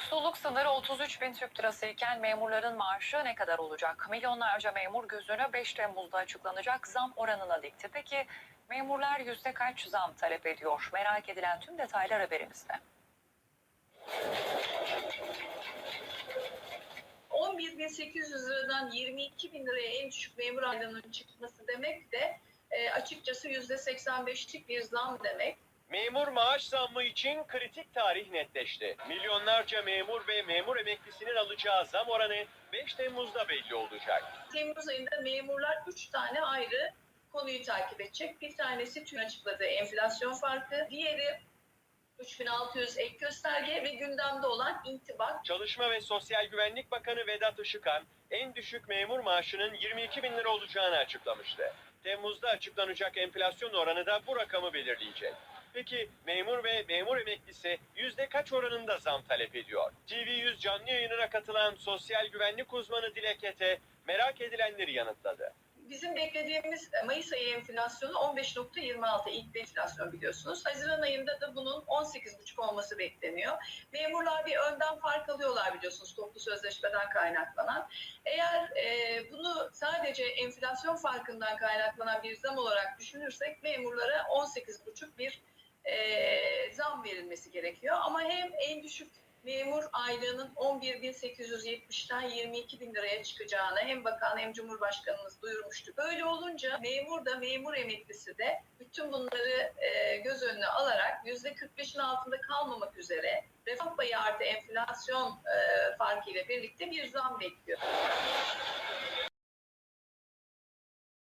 Yoksulluk sınırı 33 bin Türk lirası iken memurların maaşı ne kadar olacak? Milyonlarca memur gözünü 5 Temmuz'da açıklanacak zam oranına dikti. Peki memurlar yüzde kaç zam talep ediyor? Merak edilen tüm detaylar haberimizde. 11.800 liradan 22.000 liraya en düşük memur aylığının çıkması demek de e, açıkçası %85'lik bir zam demek. Memur maaş zammı için kritik tarih netleşti. Milyonlarca memur ve memur emeklisinin alacağı zam oranı 5 Temmuz'da belli olacak. Temmuz ayında memurlar 3 tane ayrı konuyu takip edecek. Bir tanesi TÜİK'in açıkladığı enflasyon farkı, diğeri 3600 ek gösterge ve gündemde olan intibak. Çalışma ve Sosyal Güvenlik Bakanı Vedat Işıkhan, en düşük memur maaşının 22 bin lira olacağını açıklamıştı. Temmuz'da açıklanacak enflasyon oranı da bu rakamı belirleyecek. Peki memur ve memur emeklisi yüzde kaç oranında zam talep ediyor? TV100 canlı yayınına katılan sosyal güvenlik uzmanı Dilek Ete merak edilenleri yanıtladı. Bizim beklediğimiz Mayıs ayı enflasyonu 15.26 ilk enflasyon biliyorsunuz. Haziran ayında da bunun 18.5 olması bekleniyor. Memurlar bir önden fark alıyorlar biliyorsunuz toplu sözleşmeden kaynaklanan. Eğer e, bunu sadece enflasyon farkından kaynaklanan bir zam olarak düşünürsek memurlara 18.5 bir e, zam verilmesi gerekiyor. Ama hem en düşük memur aylığının 11.870'ten 22.000 liraya çıkacağını hem bakan hem cumhurbaşkanımız duyurmuştu. Böyle olunca memur da memur emeklisi de bütün bunları e, göz önüne alarak %45'in altında kalmamak üzere refah payı artı enflasyon e, farkı ile birlikte bir zam bekliyor.